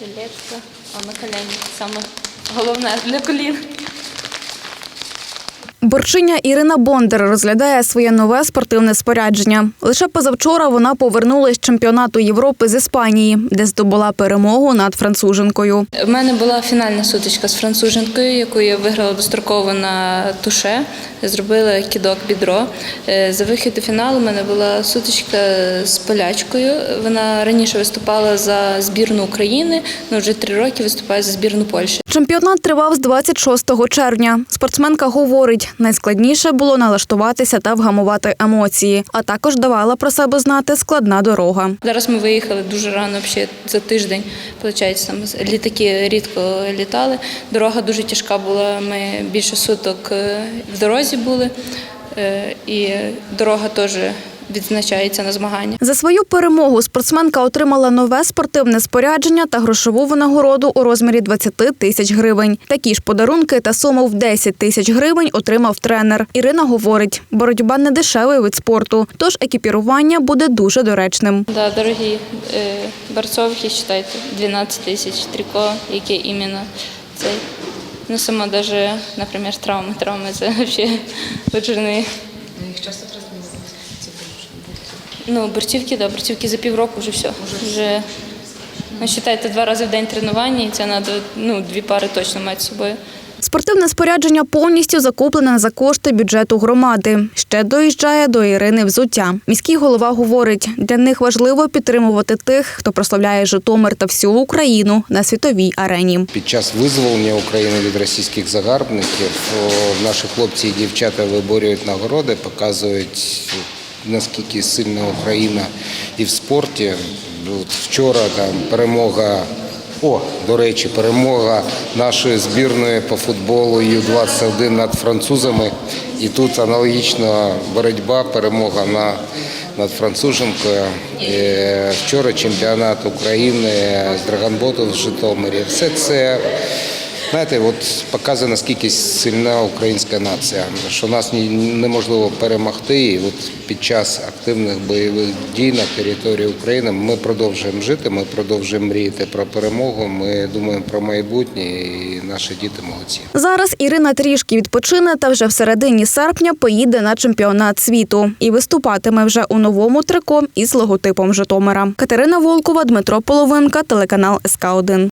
жилетка, а на колені саме головне для колін. Борчиня Ірина Бондар розглядає своє нове спортивне спорядження. Лише позавчора вона повернулась з чемпіонату Європи з Іспанії, де здобула перемогу над француженкою. В мене була фінальна сутичка з француженкою, яку я виграла достроково на туше. Зробила кідок бідро. Е, За вихід до фіналу в мене була сутичка з полячкою. Вона раніше виступала за збірну України, але вже три роки виступає за збірну Польщі. Чемпіонат тривав з 26 червня. Спортсменка говорить, найскладніше було налаштуватися та вгамувати емоції, а також давала про себе знати складна дорога. Зараз ми виїхали дуже рано, взагалі за тиждень. Виходить, там літаки рідко літали. Дорога дуже тяжка була. Ми більше суток е, в дорозі були, Е, і дорога теж відзначається на змагання. За свою перемогу спортсменка отримала нове спортивне спорядження та грошову винагороду у розмірі 20 тисяч гривень. Такі ж подарунки та суму в 10 тисяч гривень отримав тренер. Ірина говорить, боротьба не дешевий вид спорту, тож екіпірування буде дуже доречним. Да, дорогі е, борцовки, считайте, 12 тисяч тріко, яке іменно цей. Ну, сама даже, наприклад, травми. Травми це взагалі лоджини. Їх часто будуть. Ну, борцівки, да, борцівки за півроку вже все. Вже, ну, считайте, два рази в день тренування, і це треба, ну, дві пари точно мати з собою. Спортивне спорядження повністю закуплене за кошти бюджету громади. Ще доїжджає до Ірини взуття. Міський голова говорить, для них важливо підтримувати тих, хто прославляє Житомир та всю Україну на світовій арені. Під час визволення України від російських загарбників наші хлопці і дівчата виборюють нагороди, показують наскільки сильна Україна і в спорті. От вчора там перемога. О, до речі, перемога нашої збірної по футболу Ю-21 над французами. І тут аналогічна боротьба, перемога на, над француженкою. Е, Вчора чемпіонат України з драгонботу в Житомирі. Все це знаєте, от показує наскільки сильна українська нація, що нас неможливо перемогти. І от під час активних бойових дій на території України ми продовжуємо жити, ми продовжуємо мріяти про перемогу. Ми думаємо про майбутнє, і наші діти молодці. Зараз Ірина трішки відпочине та вже в середині серпня поїде на чемпіонат світу і виступатиме вже у новому трико із логотипом Житомира. Катерина Волкова, Дмитро Половинка, телеканал СК 1